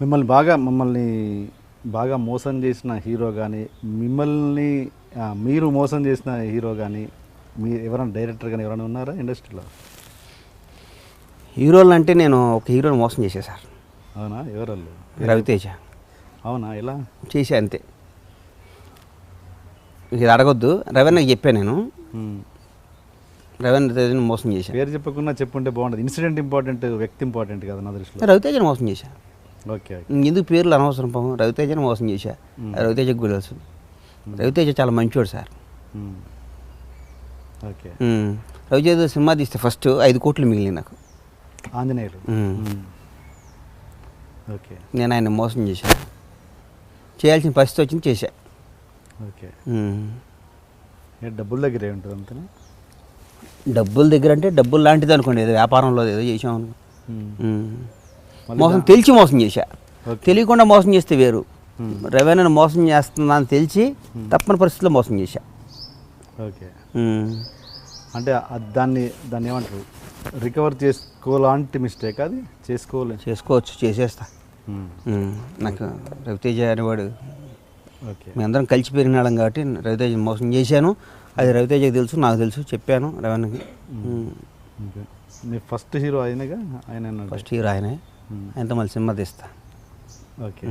మిమ్మల్ని బాగా మమ్మల్ని బాగా మోసం చేసిన హీరో కానీ మిమ్మల్ని మీరు మోసం చేసిన హీరో కానీ మీ ఎవరైనా డైరెక్టర్ కానీ ఎవరైనా ఉన్నారా ఇండస్ట్రీలో? హీరోలు అంటే నేను ఒక హీరోని మోసం చేశా సార్. అవునా? ఎవరు రవితేజ. అవునా? ఎలా? చేసా అంతే. ఇది అడగొద్దు. రవీణకి చెప్పాను నేను. ఉమ్. రవీంద్ర తేజని మోసం చేశా. పేరు చెప్పకుండా చెప్పుంటే బాగుంటుంది ఇన్సిడెంట్ ఇంపార్టెంట్ వ్యక్తి ఇంపార్టెంట్ కదా నా దృష్టిలో. రవితేజని మోసం చేశా. ఓకే ఎందుకు పేర్లు అనవసరం పాపం? రవితేజని మోసం చేశా. రవితేజకు కూడా తెలుసు. రవితేజ చాలా మంచివాడు సార్. ఓకే. రవితేజ సినిమా తీస్తే ఫస్ట్ ఐదు కోట్లు మిగిలింది నాకు. ఆంజనేయులు. ఓకే. నేను ఆయన మోసం చేశా. చేయాల్సిన పరిస్థితి వచ్చింది చేశా. ఓకే. డబ్బుల దగ్గరే ఉంటుంది అంతనే? డబ్బుల దగ్గర అంటే డబ్బులు లాంటిది అనుకోండి ఏదో వ్యాపారంలో ఏదో చేసాం. ఉమ్. మళ్ళీ మోసం తెలిసి మోసం చేశా. తెలియకుండా మోసం చేస్తే వేరు ఉమ్. రవేణను మోసం చేస్తున్నా అని తెలిసి తప్పని పరిస్థితిలో మోసం చేశా ఓకే. అంటే దాన్ని దాన్ని ఏమంటారు రికవర్ చేసుకోలాంటి మిస్టేక్ అది చేసుకోలే చేసుకోవచ్చు చేసేస్తా. నాకు రవితేజ అనేవాడు ఓకే. మేమందరం కలిసి పెరిగినాళ్ళం కాబట్టి రవితేజని మోసం చేశాను. అది రవితేజకి తెలుసు నాకు తెలుసు చెప్పాను రవణకి. ఫస్ట్ హీరో అయినగా ఆయన ఫస్ట్ హీరో ఆయనే. ఆయనతో మళ్ళీ సినిమా తీస్తా. ఓకే.